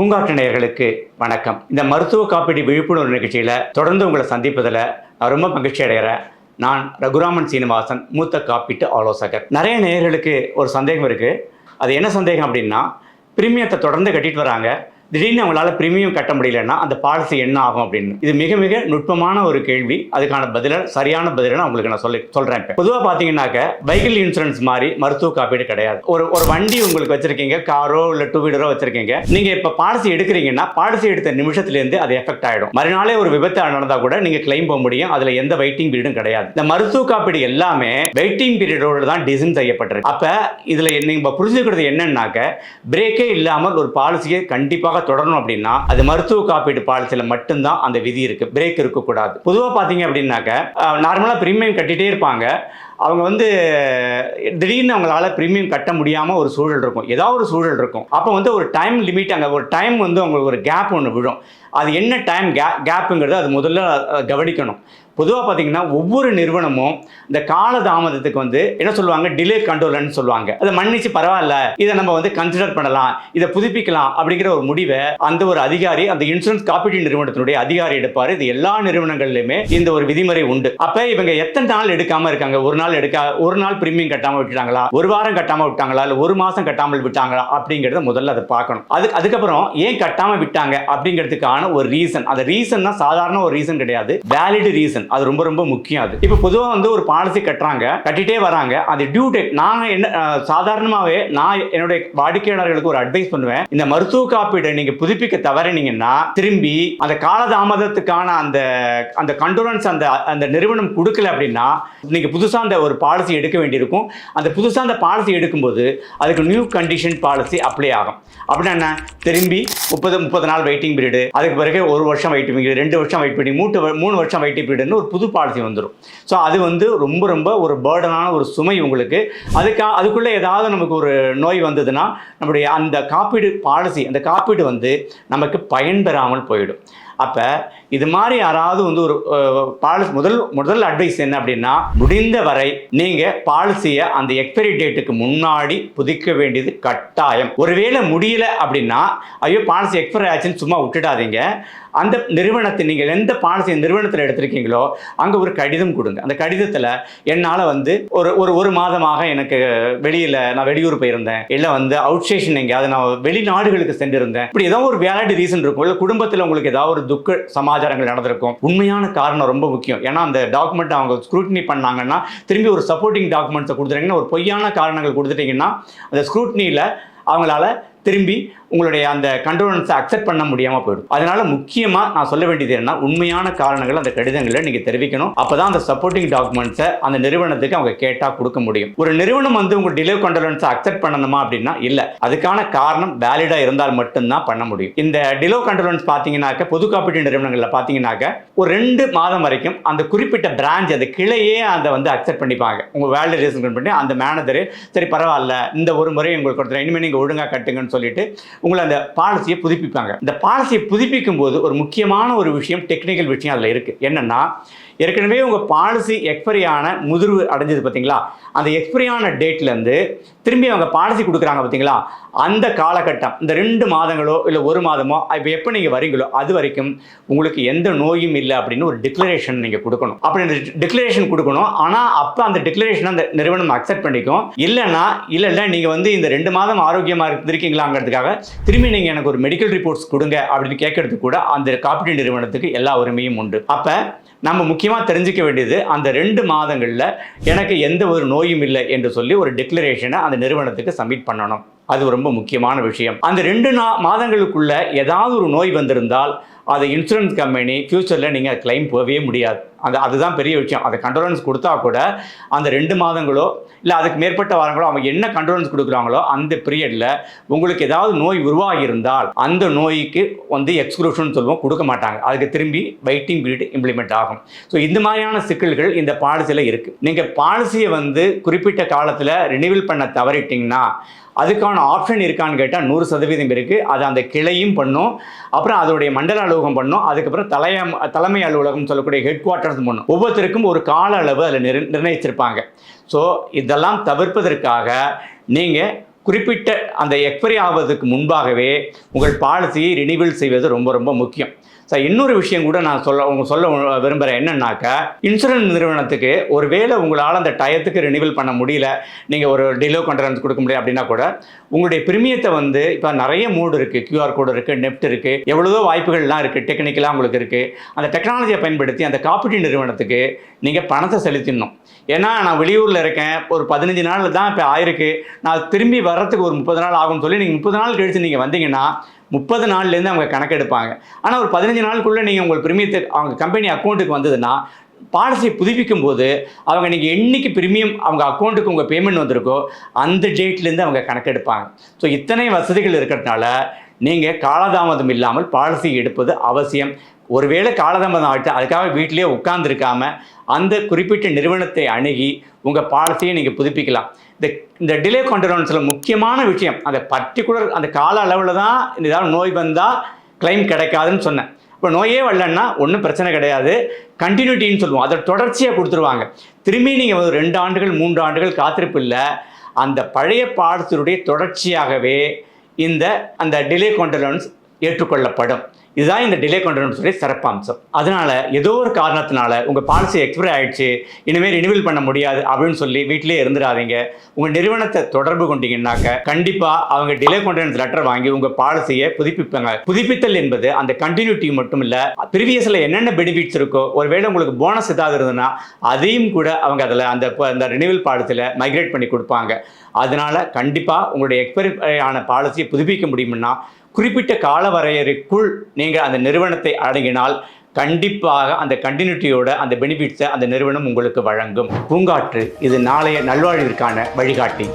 பூங்காற்று நேயர்களுக்கு வணக்கம். இந்த மருத்துவ காப்பீடு விழிப்புணர்வு நிகழ்ச்சியில் தொடர்ந்து உங்களை சந்திப்பதில் நான் ரொம்ப மகிழ்ச்சி அடைகிறேன் நான் ரகுராமன் சீனிவாசன் மூத்த காப்பீட்டு ஆலோசகர். நிறைய நேயர்களுக்கு ஒரு சந்தேகம் இருக்குது அது என்ன சந்தேகம் அப்படின்னா பிரீமியத்தை தொடர்ந்து கட்டிட்டு வராங்க. திடீர்னு அவங்களால பிரீமியம் கட்ட முடியலன்னா அந்த பாலிசி என்ன ஆகும் அப்படின்னு. இது மிக மிக நுட்பமான ஒரு கேள்வி. அதுக்கான பதில சரியான பதிலாக உங்களுக்கு நான் சொல்லி சொல்றேன் பொதுவாக பார்த்தீங்கன்னாக்க வெஹிக்கிள் இன்சூரன்ஸ் மாதிரி மருத்துவ காப்பீடு கிடையாது. ஒரு ஒரு வண்டி உங்களுக்கு வச்சிருக்கீங்க காரோ இல்லை டூ வீலரோ வச்சிருக்கீங்க. நீங்க இப்போ பாலிசி எடுக்கிறீங்கன்னா பாலிசி எடுத்த நிமிஷத்துலேருந்து அது எஃபெக்ட் ஆகிடும் மறுநாளே ஒரு விபத்து நடந்தா கூட நீங்க கிளைம் போக முடியும். அதுல எந்த வெயிட்டிங் பீரியடும் கிடையாது. இந்த மருத்துவ காப்பீடு எல்லாமே வெயிட்டிங் பீரியடோடு தான் டிசைன் செய்யப்பட்டிருக்கு. அப்ப இதுல நீங்க புரிஞ்சுக்கிறது என்னன்னாக்க பிரேக்கே இல்லாமல் ஒரு பாலிசியை கண்டிப்பாக தொடரணும் அப்படின்னா அது மருத்துவ காப்பீடு பாலிசியில் மட்டும்தான் அந்த விதி இருக்கு. பிரேக் இருக்கக்கூடாது. பொதுவாக பார்த்தீங்க அப்படின்னாக்க நார்மலாக ப்ரீமியம் கட்டிகிட்டே இருப்பாங்க. அவங்க வந்து திடீர்னு அவங்களால ப்ரீமியம் கட்ட முடியாமல் ஒரு சூழல் இருக்கும். ஏதாவது ஒரு சூழல் இருக்கும். அப்போ வந்து ஒரு டைம் லிமிட் அங்கே ஒரு டைம் வந்து அவங்களுக்கு ஒரு கேப் ஒன்று விழும். அது என்ன டைம் கே கேப்புங்கிறது அது முதல்ல கவனிக்கணும். பொதுவாக பார்த்தீங்கன்னா ஒவ்வொரு நிறுவனமும் இந்த கால தாமதத்துக்கு வந்து என்ன சொல்லுவாங்க? டிலே கண்ட்ரோல்னு சொல்லுவாங்க. அதை மன்னிச்சு பரவாயில்ல இதை நம்ம வந்து கன்சிடர் பண்ணலாம் இதை புதுப்பிக்கலாம் அப்படிங்கிற ஒரு முடிவை அந்த ஒரு அதிகாரி அந்த இன்சூரன்ஸ் காப்பீட்டு நிறுவனத்தினுடைய அதிகாரி எடுப்பார். இது எல்லா நிறுவனங்கள்லையுமே இந்த ஒரு விதிமுறை உண்டு. அப்போ இவங்க எத்தனை நாள் எடுக்காம இருக்காங்க? ஒரு நாள் எடுக்க ஒரு நாள் பிரீமியம் கட்டாமல் விட்டுட்டாங்களா? ஒரு வாரம் கட்டாமல் விட்டாங்களா? இல்லை ஒரு மாதம் கட்டாமல் விட்டாங்களா? அப்படிங்கிறத முதல்ல அதை பார்க்கணும். அது அதுக்கப்புறம் ஏன் கட்டாமல் விட்டாங்க? அப்படிங்கிறதுக்கான ஒரு ரீசன் அந்த ரீசன்னா சாதாரண ஒரு ரீசன் கிடையாது. வேலிட் ரீசன் அது ரொம்ப ரொம்ப முக்கியம் அது. இப்போ பொதுவாக வந்து ஒரு பாலிசி கட்டுறாங்க கட்டிட்டே வராங்க. அது டியூ டேட் நான் என்ன சாதாரணமாகவே நான் என்னுடைய வாடிக்கையாளர்களுக்கு ஒரு அட்வைஸ் பண்ணுவேன். இந்த மருத்துவ காப்பீடை நீங்கள் புதுப்பிக்க தவறினீங்கன்னா திரும்பி அந்த காலதாமதத்துக்கான அந்த அந்த கண்டோலன்ஸ் அந்த அந்த நிறுவனம் கொடுக்கல அப்படின்னா நீங்கள் புதுசாக அந்த ஒரு பாலிசி எடுக்க வேண்டியிருக்கும். அந்த புதுசாக அந்த பாலிசி எடுக்கும்போது அதுக்கு நியூ கண்டிஷன் பாலிசி அப்ளை ஆகும். அப்படின்னா என்ன? திரும்பி முப்பது முப்பது நாள் வெயிட்டிங் பீரியடு அதுக்கு பிறகு ஒரு வருஷம் வெயிட்டிங் பீரியட் ரெண்டு வருஷம் வெயிட் பண்ணி மூட்டு மூணு வருஷம் வெயிட்டிங் பீரியட் ஒரு புது பாலிசி வந்துடும் ஸோ அது வந்து ரொம்ப ரொம்ப ஒரு பேர்டனான ஒரு சுமை உங்களுக்கு. அதுக்கா அதுக்குள்ளே ஏதாவது நமக்கு ஒரு நோய் வந்ததுன்னா நம்முடைய அந்த காப்பீடு பாலிசி அந்த காப்பீடு வந்து நமக்கு பயன்பெறாமல் போயிடும். அப்போ இது மாதிரி யாராவது வந்து ஒரு பாலிசி முதல் முதல் அட்வைஸ் என்ன அப்படின்னா முடிந்த வரை நீங்கள் பாலிசியை அந்த எக்ஸ்பைரி டேட்டுக்கு முன்னாடி புதிக்க வேண்டியது கட்டாயம். ஒருவேளை முடியல அப்படின்னா ஐயோ பாலிசி எக்ஸ்பைரி ஆச்சுன்னு சும்மா விட்டுடாதீங்க. அந்த நிறுவனத்தை நீங்கள் எந்த பாலிசி நிறுவனத்தில் எடுத்திருக்கீங்களோ அங்கே ஒரு கடிதம் கொடுங்க. அந்த கடிதத்தில் என்னால் வந்து ஒரு ஒரு ஒரு மாதமாக எனக்கு வெளியில் நான் வெளியூர் போயிருந்தேன். இல்லை வந்து அவுட் ஸ்டேஷன் எங்கேயாவது நான் வெளிநாடுகளுக்கு சென்றிருந்தேன். இப்படி ஏதோ ஒரு வேலிட் ரீசன் இருக்கும். இல்லை குடும்பத்தில் உங்களுக்கு ஏதாவது ஒரு துக்க சமாச்சாரங்கள் நடந்திருக்கும். உண்மையான காரணம் ரொம்ப முக்கியம். ஏன்னா அந்த டாக்குமெண்ட் அவங்க ஸ்க்ரூட்னி பண்ணாங்கன்னா திரும்பி ஒரு சப்போர்ட்டிங் டாக்குமெண்ட்ஸை கொடுத்துட்டீங்கன்னா ஒரு பொய்யான காரணங்கள் கொடுத்துட்டீங்கன்னா அந்த ஸ்க்ரூட்னியில் அவங்களால திரும்பி உங்களுடைய அந்த கண்டோலன்ஸை அக்செப்ட் பண்ண முடியாமல் போயிடும். அதனால முக்கியமாக நான் சொல்ல வேண்டியது என்ன உண்மையான காரணங்கள் அந்த கடிதங்களை நீங்கள் தெரிவிக்கணும். அப்போ தான் அந்த சப்போர்ட்டிங் டாக்குமெண்ட்ஸை அந்த நிறுவனத்துக்கு அவங்க கேட்டால் கொடுக்க முடியும். ஒரு நிறுவனம் வந்து உங்கள் டிலே கண்டோலன்ஸை அக்செப்ட் பண்ணணுமா அப்படின்னா இல்லை. அதுக்கான காரணம் வேலிடாக இருந்தால் மட்டும்தான் பண்ண முடியும். இந்த டிலோ கண்டோலன்ஸ் பார்த்தீங்கன்னாக்க பொது காப்பீட்டு நிறுவனங்களில் பார்த்தீங்கன்னாக்க ஒரு ரெண்டு மாதம் வரைக்கும் அந்த குறிப்பிட்ட பிரான்ச் அந்த கிளையே அதை வந்து அக்செப்ட் பண்ணிப்பாங்க. உங்கள் வேலிட் ரீசன் பண்ணி அந்த மேனேஜர் சரி பரவாயில்ல இந்த ஒரு முறை உங்களுக்கு கொடுத்துறேன் இனிமேல் நீங்கள் ஒழுங்காக கட்டுங்கன்னு சொல்லிட்டு உங்களை அந்த பாலிசியை புதுப்பிப்பாங்க. இந்த பாலிசியை புதுப்பிக்கும் போது ஒரு முக்கியமான ஒரு விஷயம் டெக்னிக்கல் விஷயம் அதில் இருக்குது என்னென்னா ஏற்கனவே உங்கள் பாலிசி எக்ஸ்பரியான முதிர்வு அடைஞ்சது பார்த்தீங்களா அந்த எக்ஸ்பைரி டேட்லேருந்து திரும்பி அவங்க பாலிசி கொடுக்குறாங்க பார்த்தீங்களா அந்த காலகட்டம் இந்த ரெண்டு மாதங்களோ இல்லை ஒரு மாதமோ இப்போ எப்போ நீங்கள் வரீங்களோ அது வரைக்கும் உங்களுக்கு எந்த நோயும் இல்லை அப்படின்னு ஒரு டிக்ளரேஷன் நீங்கள் கொடுக்கணும். அப்படி டிக்ளரேஷன் கொடுக்கணும். ஆனால் அப்போ அந்த டிக்ளரேஷன் அந்த நிறுவனம் அக்செப்ட் பண்ணிக்கும். இல்லைன்னா இல்லை இல்லை நீங்கள் வந்து இந்த ரெண்டு மாதம் ஆரோக்கியமாக இருந்திருக்கீங்களாங்கிறதுக்காக திரும்பி நீங்கள் எனக்கு ஒரு மெடிக்கல் ரிப்போர்ட்ஸ் கொடுங்க அப்படின்னு கேட்கறதுக்கு கூட அந்த காப்பீட்டு நிறுவனத்துக்கு எல்லா உரிமையும் உண்டு. அப்போ நம்ம முக்கியமாக தெரிஞ்சுக்க வேண்டியது அந்த ரெண்டு மாதங்களில் எனக்கு எந்த ஒரு நோயும் இல்லை என்று சொல்லி ஒரு டிக்ளரேஷனை அந்த நிறுவனத்துக்கு சப்மிட் பண்ணணும். அது ரொம்ப முக்கியமான விஷயம். அந்த ரெண்டு நா மாதங்களுக்குள்ள ஏதாவது ஒரு நோய் வந்திருந்தால் அதை இன்சூரன்ஸ் கம்பெனி ஃப்யூச்சரில் நீங்கள் கிளைம் போகவே முடியாது. அந்த அதுதான் பெரிய விஷயம். அதை கண்ட்ரோலன்ஸ் கொடுத்தா கூட அந்த ரெண்டு மாதங்களோ இல்லை அதுக்கு மேற்பட்ட வாரங்களோ அவங்க என்ன கண்ட்ரோலன்ஸ் கொடுக்குறாங்களோ அந்த பீரியடில் உங்களுக்கு ஏதாவது நோய் உருவாகி இருந்தால் அந்த நோய்க்கு வந்து எக்ஸ்க்ளூஷன் சொல்லுவோம் கொடுக்க மாட்டாங்க. அதுக்கு திரும்பி வெயிட்டிங் பீரியட் இம்ப்ளிமெண்ட் ஆகும். ஸோ இந்த மாதிரியான சிக்கல்கள் இந்த பாலிசியில் இருக்குது நீங்கள் பாலிசியை வந்து குறிப்பிட்ட காலத்தில் ரினிவல் பண்ண தவறிட்டிங்கன்னா அதுக்கான ஆப்ஷன் இருக்கான்னு கேட்டால் நூறு சதவீதம் இருக்குது அது அந்த கிளையும் பண்ணும். அப்புறம் அதோடைய மண்டல அலுவலகம் பண்ணும். அதுக்கப்புறம் தலைய தலைமை அலுவலகம் சொல்லக்கூடிய ஹெட் குவார்ட்டர்ஸ் பண்ணும் ஒவ்வொருத்தருக்கும் ஒரு கால அளவு அதில் நிர் நிர்ணயிச்சிருப்பாங்க. ஸோ இதெல்லாம் தவிர்ப்பதற்காக நீங்கள் குறிப்பிட்ட அந்த எக்ஸ்பைரி ஆவதற்கு முன்பாகவே உங்கள் பாலிசியை ரினிவல் செய்வது ரொம்ப ரொம்ப முக்கியம். சார் இன்னொரு விஷயம் கூட நான் சொல்ல உங்க சொல்ல விரும்புகிறேன் என்னன்னாக்கா இன்சூரன்ஸ் நிறுவனத்துக்கு ஒருவேளை உங்களால் அந்த டயத்துக்கு ரினிவல் பண்ண முடியல நீங்கள் ஒரு டிலோ கண்டரன்ஸ் கொடுக்க முடியல அப்படின்னா கூட உங்களுடைய பிரிமியத்தை வந்து இப்போ நிறைய மோடு இருக்குது கியூஆர் கோடு இருக்குது நெஃப்ட் இருக்குது எவ்வளோ வாய்ப்புகள்லாம் இருக்குது டெக்னிக்கலாக உங்களுக்கு இருக்குது அந்த டெக்னாலஜியை பயன்படுத்தி அந்த காப்பீட்டு நிறுவனத்துக்கு நீங்கள் பணத்தை செலுத்திடணும். ஏன்னா நான் வெளியூரில் இருக்கேன் ஒரு பதினஞ்சு நாளில் தான் இப்போ ஆயிருக்கு. நான் திரும்பி வர்றதுக்கு ஒரு முப்பது நாள் ஆகும்னு சொல்லி நீங்கள் முப்பது நாள் கழித்து நீங்கள் வந்தீங்கன்னா முப்பது நாள்லேருந்து அவங்க கணக்கெடுப்பாங்க ஆனால் ஒரு பதினஞ்சு நாளுக்குள்ளே நீங்கள் உங்கள் பிரீமியத்தை அவங்க கம்பெனி அக்கௌண்ட்டுக்கு வந்ததுன்னா பாலிசியை புதுப்பிக்கும் போது அவங்க நீங்கள் என்னைக்கு பிரீமியம் அவங்க அக்கௌண்ட்டுக்கு உங்கள் பேமெண்ட் வந்திருக்கோ அந்த டேட்லேருந்து அவங்க கணக்கெடுப்பாங்க ஸோ இத்தனை வசதிகள் இருக்கிறதுனால நீங்கள் காலதாமதம் இல்லாமல் பாலிசி எடுப்பது அவசியம். ஒருவேளை காலதாமதம் ஆகிட்டு அதுக்காக வீட்டிலேயே உட்கார்ந்துருக்காம அந்த குறிப்பிட்ட நிறுவனத்தை அணுகி உங்கள் பாலிசியை நீங்கள் புதுப்பிக்கலாம். இந்த இந்த டிலே கான்டரன்ஸில் முக்கியமான விஷயம் அந்த பர்டிகுலர் அந்த கால அளவில் தான் இந்த ஏதாவது நோய் வந்தால் கிளைம் கிடைக்காதுன்னு சொன்னேன். இப்போ நோயே வரலன்னா ஒன்றும் பிரச்சனை கிடையாது. கண்டினியூட்டின்னு சொல்லுவோம். அதை தொடர்ச்சியாக கொடுத்துருவாங்க. திரும்பி நீங்கள் ஒரு ரெண்டு ஆண்டுகள் மூன்று ஆண்டுகள் காத்திருப்பு இல்லை. அந்த பழைய பாடத்தினுடைய தொடர்ச்சியாகவே இந்த அந்த டிலே கொண்டலன்ஸ் ஏற்றுக்கொள்ளப்படும். இதுதான் இந்த டிலே சொல்லி சிறப்பம்சம். அதனால ஏதோ ஒரு காரணத்தினால உங்கள் பாலிசி எக்ஸ்பைரி ஆயிடுச்சு இனிமேல் ரினிவல் பண்ண முடியாது அப்படின்னு சொல்லி வீட்டிலே இருந்துடாதீங்க. உங்கள் நிறுவனத்தை தொடர்பு கொண்டீங்கன்னாக்க கண்டிப்பாக அவங்க டிலே கொண்டு லெட்டர் வாங்கி உங்கள் பாலிசியை புதுப்பிப்பாங்க. புதுப்பித்தல் என்பது அந்த கண்டினியூட்டி மட்டும் இல்லை ப்ரீவியஸில் என்னென்ன பெனிஃபிட்ஸ் இருக்கோ ஒருவேளை உங்களுக்கு போனஸ் ஏதாவது இருந்ததுன்னா அதையும் கூட அவங்க அதில் அந்த அந்த ரினிவல் பாலிசியில் மைக்ரேட் பண்ணி கொடுப்பாங்க. அதனால கண்டிப்பாக உங்களுடைய எக்ஸ்பைரி ஆன பாலிசியை புதுப்பிக்க முடியும்னா குறிப்பிட்ட கால வரையறைக்குள் நீங்கள் அந்த நிறுவனத்தை அடங்கினால் கண்டிப்பாக அந்த கண்டினியூட்டியோட அந்த பெனிஃபிட்ஸை அந்த நிறுவனம் உங்களுக்கு வழங்கும். பூங்காற்று இது நாளைய நல்வாழ்விற்கான வழிகாட்டி.